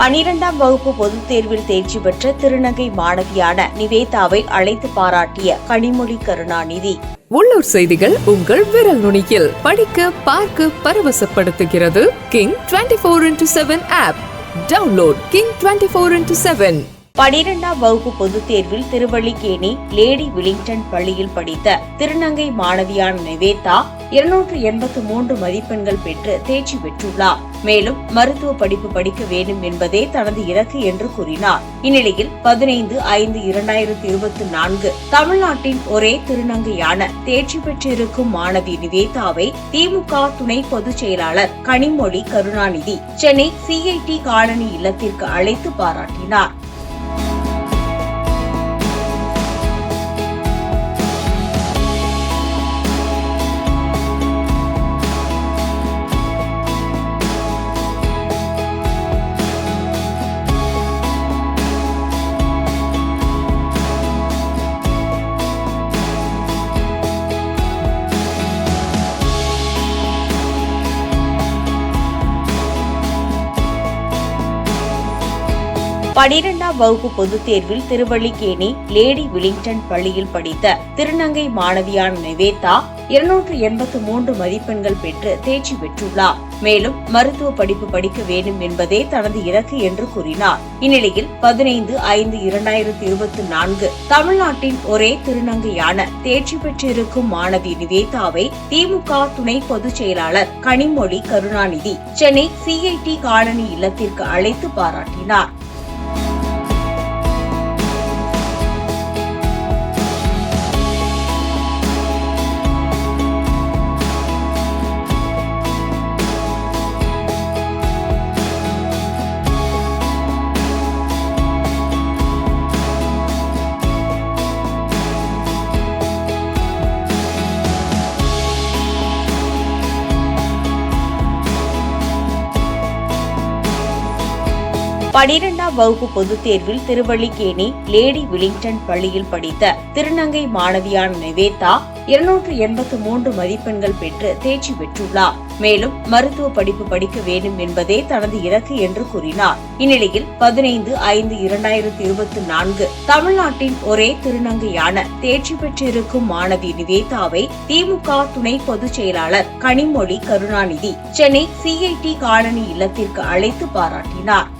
பனிரெண்டாம் வகுப்பு பொதுத் தேர்வில் தேர்ச்சி பெற்ற திருநங்கை மாணவியான நிவேதாவை அழைத்து பாராட்டிய கனிமொழி கருணாநிதி. உள்ளூர் செய்திகள் உங்கள் விரல் நுனியில். படிக்க பார்க்க பரவசப்படுத்துகிறது. King twenty four into seven app download King twenty four into seven பனிரெண்டாம் வகுப்பு பொதுத் தேர்வில் திருவள்ளிக்கேணி லேடி வில்லிங்டன் பள்ளியில் படித்த திருநங்கை மாணவியான நிவேதா இருநூற்று எண்பத்து மூன்று மதிப்பெண்கள் பெற்று தேர்ச்சி பெற்றுள்ளார். மேலும் மருத்துவ படிப்பு படிக்க வேண்டும் என்பதே தனது இலக்கு என்று கூறினார். இந்நிலையில் பதினைந்து ஐந்து இரண்டாயிரத்தி இருபத்தி நான்கு தமிழ்நாட்டின் ஒரே திருநங்கையான தேர்ச்சி பெற்றிருக்கும் மாணவி நிவேதாவை திமுக துணை பொதுச் செயலாளர் கனிமொழி கருணாநிதி சென்னை சிஐடி காலனி இல்லத்திற்கு அழைத்து பாராட்டினார். பனிரெண்டாம் வகுப்பு பொதுத் தேர்வில் திருவள்ளிக்கேணி லேடி விலிங்டன் பள்ளியில் படித்த திருநங்கை மாணவியான நிவேதா இருநூற்று எண்பத்து மூன்று மதிப்பெண்கள் பெற்று தேர்ச்சி பெற்றுள்ளார். மேலும் மருத்துவ படிப்பு படிக்க வேண்டும் என்பதே தனது இலக்கு என்று கூறினார். இந்நிலையில் பதினைந்து ஐந்து இரண்டாயிரத்தி இருபத்தி நான்கு தமிழ்நாட்டின் ஒரே திருநங்கையான தேர்ச்சி பெற்றிருக்கும் மாணவி நிவேதாவை திமுக துணை பொதுச் செயலாளர் கனிமொழி கருணாநிதி சென்னை சிஐடி காலனி இல்லத்திற்கு அழைத்து பாராட்டினார். பனிரெண்டாம் வகுப்பு பொதுத் தேர்வில் திருவள்ளிக்கேணி லேடி வில்லிங்டன் பள்ளியில் படித்த திருநங்கை மாணவியான நிவேதா இருநூற்று எண்பத்து மூன்று மதிப்பெண்கள் பெற்று தேர்ச்சி பெற்றுள்ளார். மேலும் மருத்துவ படிப்பு படிக்க வேண்டும் என்பதே தனது இலக்கு என்று கூறினார். இந்நிலையில் பதினைந்து ஐந்து இரண்டாயிரத்தி இருபத்தி நான்கு தமிழ்நாட்டின் ஒரே திருநங்கையான தேர்ச்சி பெற்றிருக்கும் மாணவி நிவேதாவை திமுக துணை பொதுச் செயலாளர் கனிமொழி கருணாநிதி சென்னை சிஐடி காலனி இல்லத்திற்கு அழைத்து பாராட்டினார்.